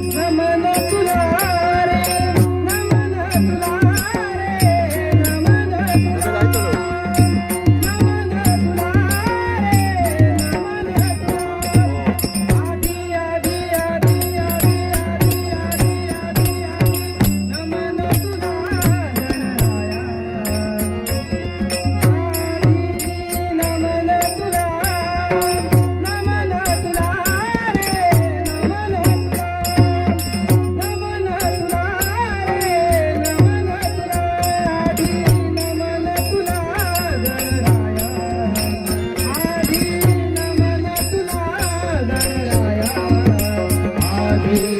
तुला Hare